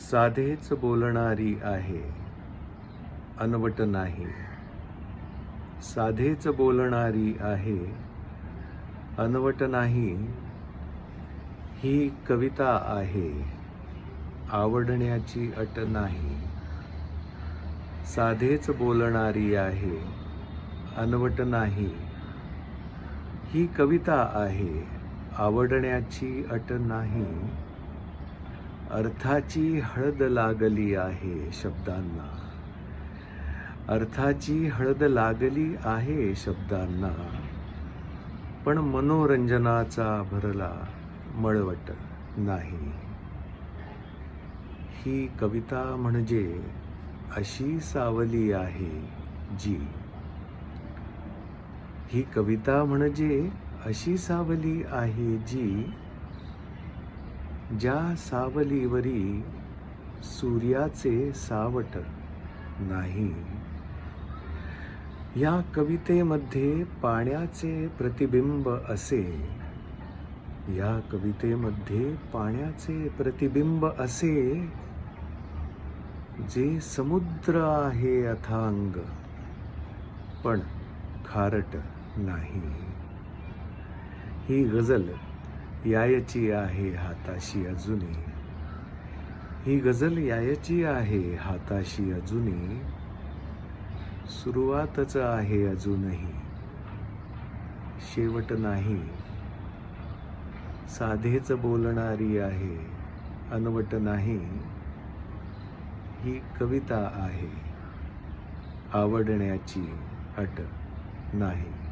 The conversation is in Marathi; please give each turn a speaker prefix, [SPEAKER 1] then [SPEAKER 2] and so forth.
[SPEAKER 1] साधेच बोलणारी आहे. अनवट नाही. साधेच बोलणारी आहे. अनवट नाही. ही कविता आहे. आवडण्याची अट नाही. साधेच बोलणारी आहे. अनवट नाही. ही कविता आहे. आवडण्याची अट नाही. अर्थाची हळद लागली आहे शब्दांना. अर्थाची हळद लागली आहे शब्दांना. पण मनोरंजनाचा भरला मळवट नाही. ही कविता म्हणजे अशी सावली आहे जी. ही कविता म्हणजे अशी सावली आहे जी ज्या सावलीवरी सूर्याचे सावट नाही या कवितेमध्ये पाण्याचे प्रतिबिंब असे या कवितेमध्ये पाण्याचे प्रतिबिंब असे जे समुद्र आहे अथांग पण खारट नाही. ही गझल यायची आहे हाताशी अजूनही. ही गझल यायची आहे हाताशी अजूनी सुरुवातच आहे अजूनही. शेवट नाही. साधेच बोलणारी आहे अनवट नाही. ही कविता आहे आवडण्याची अट नाही.